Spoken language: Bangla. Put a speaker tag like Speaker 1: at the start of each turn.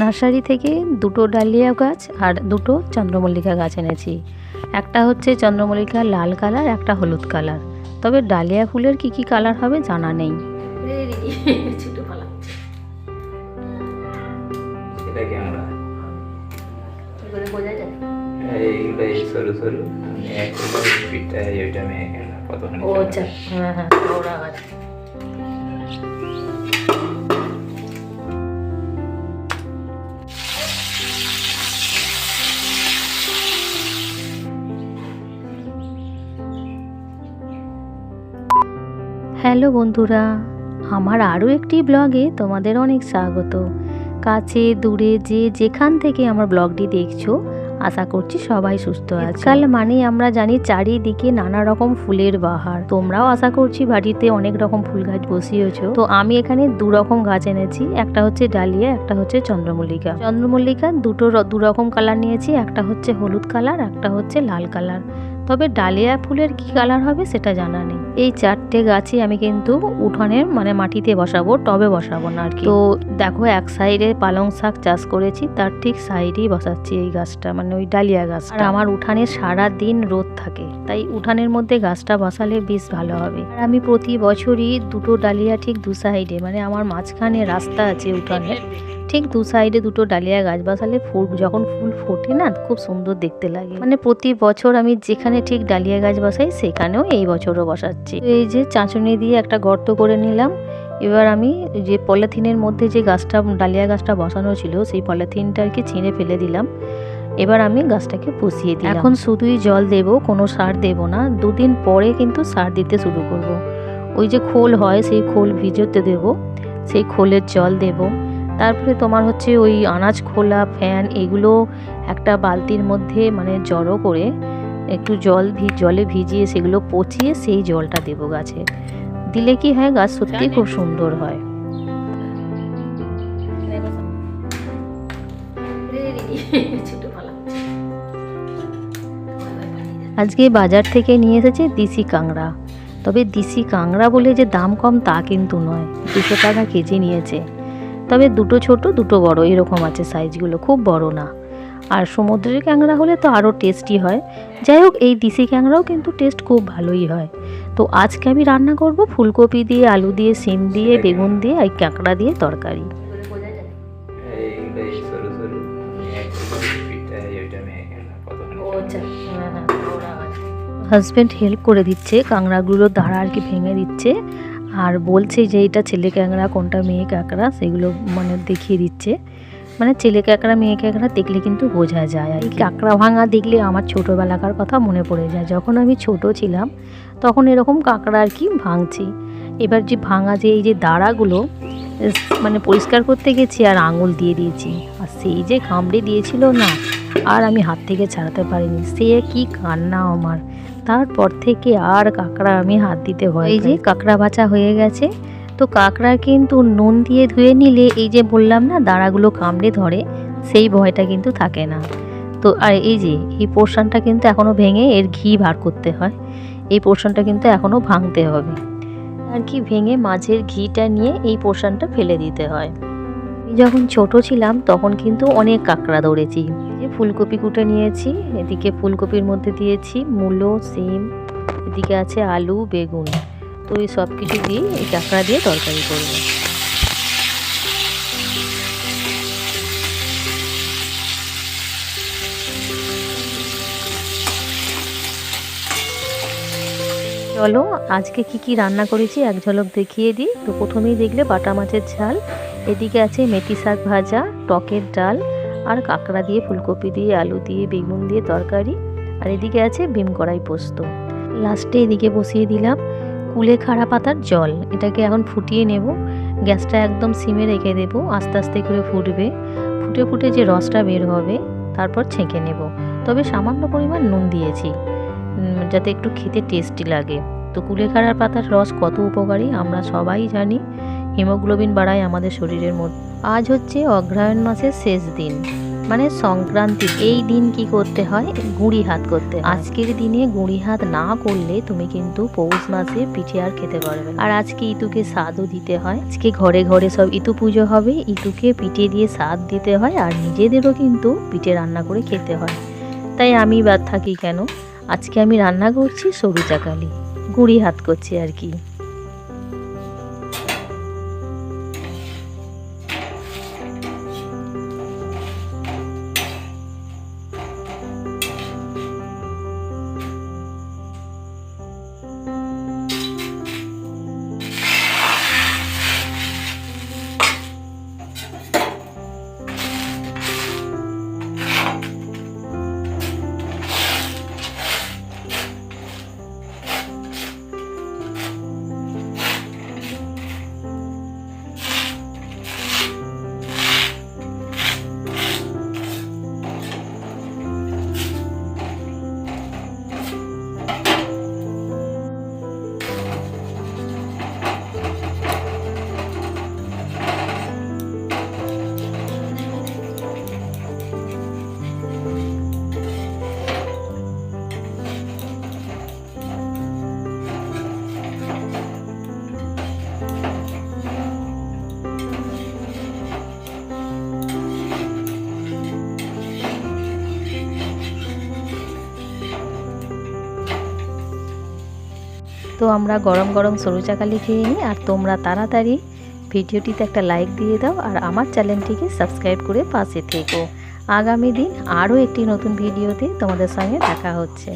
Speaker 1: নার্সারি থেকে দুটো ডালিয়া গাছ আর দুটো চন্দ্রমল্লিকা গাছ এনেছি। একটা হচ্ছে চন্দ্রমল্লিকা লাল কালার একটা হলুদ কালার। তবে ডালিয়া ফুলের কি কি কালার হবে জানা নেই।
Speaker 2: আমরা? এইগুলো এই সরু
Speaker 1: হ্যালো বন্ধুরা আমার আরও একটি ব্লগে তোমাদের অনেক স্বাগত। কাছে দূরে যে যেখান থেকে আমার ব্লগটি দেখছ আশা করছি সবাই সুস্থ আছে। কাল মানে আমরা জানি চারিদিকে নানা রকম ফুলের বাহার। তোমরাও আশা করছি বাড়িতে অনেক রকম ফুল গাছ বসিয়েছো। তো আমি এখানে দু রকম গাছ এনেছি একটা হচ্ছে ডালিয়া একটা হচ্ছে চন্দ্রমল্লিকা। চন্দ্রমল্লিকা দুটো দু রকম কালার নিয়েছি একটা হচ্ছে হলুদ কালার একটা হচ্ছে লাল কালার। তবে ডালিয়া ফুলের কি কালার হবে সেটা জানা নেই। এই চারটে গাছই আমি কিন্তু উঠোনের মানে মাটিতে বসাবো, টবে বসাবো না আর কি। তো দেখো, এক সাইডে পালং শাক চাষ করেছি, তার ঠিক সাইডেই বসাচ্ছি এই গাছটা মানে ওই ডালিয়া গাছ আর আমার উঠানে সারা দিন রোদ থাকে, তাই উঠানের মধ্যে গাছটা বসালে বেশ ভালো হবে। আর আমি প্রতি বছরই দুটো ডালিয়া ঠিক দু সাইডে মানে আমার মাঝখানে রাস্তা আছে উঠানের ঠিক দু সাইডে দুটো ডালিয়া গাছ বসালে ফুল, যখন ফুল ফোটে না, খুব সুন্দর দেখতে লাগে। মানে প্রতি বছর আমি যেখানে ঠিক ডালিয়া গাছ বসাই, সেখানেও এই বছরও বসাচ্ছি। তো এই যে চাঁচুনি দিয়ে একটা গর্ত করে নিলাম। এবার আমি যে পলিথিনের মধ্যে যে গাছটা, ডালিয়া গাছটা বসানো ছিল, সেই পলিথিনটা আর কি ছিঁড়ে ফেলে দিলাম। এবার আমি গাছটাকে বসিয়ে দিই এখন শুধুই জল দেব, কোনো সার দেব না। দুদিন পরে কিন্তু সার দিতে শুরু করব। ওই যে খোল হয়, সেই খোল ভিজোতে দেব। সেই খোলের জল দেব। তারপরে তোমার হচ্ছে ওই আনাজ খোলা, ফ্যান, এগুলো একটা বালতির মধ্যে মানে জড়ো করে একটু জল ভি- জলে ভিজিয়ে সেগুলো পচিয়ে সেই জলটা দেবো গাছে। দিলে কি হয় গাছ সত্যি খুব সুন্দর হয়। আজকে বাজার থেকে নিয়ে এসেছে দিশি কাংড়া তবে দিশি কাংড়া বলে যে দাম কম তা কিন্তু নয়। দুশো টাকা কেজি নিয়েছে। তবে দুটো ছোট দুটো বড় এরকম আছে সাইজগুলো খুব বড় না। আর সমুদ্রের ক্যাংড়া হলে তো আরও টেস্টি হয়। যাই হোক, এই দিশি ক্যাংড়াও কিন্তু টেস্ট খুব ভালোই হয়। তো আজকে আমি রান্না করব ফুলকপি দিয়ে, আলু দিয়ে, সিম দিয়ে, বেগুন দিয়ে আর ক্যাঁকড়া দিয়ে তরকারি। হাজব্যান্ড হেল্প করে দিচ্ছে, কাঁকড়াগুলো দাঁড়া আর কি ভেঙে দিচ্ছে। আর বলছে যে, এটা ছেলে ক্যাংড়া কোনটা মেয়ে কাঁকড়া সেগুলো মানে দেখিয়ে দিচ্ছে। মানে ছেলে কাঁকড়া মেয়ে কাঁকড়া দেখলে কিন্তু বোঝা যায় আর এই কাঁকড়া ভাঙা দেখলে আমার ছোটোবেলাকার কথা মনে পড়ে যায়। যখন আমি ছোট ছিলাম তখন এরকম কাঁকড়া আর কি ভাঙছি। এবার যে ভাঙা যে এই যে দাঁড়াগুলো মানে পরিষ্কার করতে গেছি আর আঙুল দিয়ে দিয়েছি। আর সেই যে কামড়ে দিয়েছিল না আর আমি হাত থেকে ছাড়াতে পারিনি। সে কি কান্না আমার। তারপর থেকে আর কাঁকড়া আমি হাত দিতে ভয় এই যে কাঁকড়া বাছা হয়ে গেছে তো কাঁকড়া কিন্তু নুন দিয়ে ধুয়ে নিলে এই যে বললাম না দাঁড়াগুলো কামড়ে ধরে, সেই ভয়টা কিন্তু থাকে না। তো আর এই যে, এই পোর্শনটা কিন্তু এখনও ভেঙে এর ঘি বার করতে হয়। এই পোর্শনটা কিন্তু এখনও ভাঙতে হবে। আর কি ভেঙে মাঝের ঘিটা নিয়ে এই পোর্শনটা ফেলে দিতে হয়। যখন ছোট ছিলাম, তখন কিন্তু অনেক কাঁকড়া এই যে ফুলকপি কুটে নিয়েছি, এদিকে ফুলকপির মধ্যে দিয়েছি মূলো, সিম, এদিকে আছে আলু, বেগুন। এই সব কিছু দিয়ে এই কাঁকড়া দিয়ে তরকারি করব। চলো, আজকে কি কি রান্না করেছি এক ঝলক দেখিয়ে দিই। তো প্রথমেই দেখলে বাটা মাছের ঝাল, এদিকে আছে মেথি শাক ভাজা, টকের ডাল, আর কাঁকড়া দিয়ে ফুলকপি দিয়ে, আলু দিয়ে, বেগুন দিয়ে তরকারি, আর এদিকে আছে ভীম কড়াই পোস্ত। লাস্টে এদিকে বসিয়ে দিলাম কুলেখাড়া পাতার জল। এটাকে এখন ফুটিয়ে নেব। গ্যাসটা একদম সিমে রেখে দেবো। আস্তে আস্তে করে ফুটবে। ফুটে ফুটে যে রসটা বের হবে, তারপর ছেঁকে নেব। তবে সামান্য পরিমাণ নুন দিয়েছি যাতে একটু খেতে টেস্টি লাগে। তো কুলেখাড়ার পাতার রস কত উপকারী, আমরা সবাই জানি। হিমোগ্লোবিন বাড়ায় আমাদের শরীরের মধ্যে। আজ হচ্ছে অগ্রহায়ণ মাসের শেষ দিন। মানে সংক্রান্তি। এই দিন কি করতে হয়? গুঁড়ি হাত করতে। আজকের দিনে গুঁড়ি হাত না করলে তুমি কিন্তু পৌষ মাসে পিঠে আর খেতে পারবে আর আজকে ইতুকে স্বাদও দিতে হয়। আজকে ঘরে ঘরে সব ইতু পুজো হবে। ইতুকে পিঠে দিয়ে স্বাদ দিতে হয় আর নিজেদেরও কিন্তু পিঠে রান্না করে খেতে হয়। তাই আমি বাদ থাকি কেন? আজকে আমি রান্না করছি সরু চাকালি। গুঁড়ি হাত করছি আর কি। তো আমরা গরম গরম সরু চাকালি খেয়ে নিই আর তোমরা তাড়াতাড়ি ভিডিওটিতে একটা লাইক দিয়ে দাও আর আমার চ্যানেলটিকে সাবস্ক্রাইব করে পাশে থেকো। আগামী দিন আরও একটি নতুন ভিডিওতে তোমাদের সঙ্গে দেখা হচ্ছে।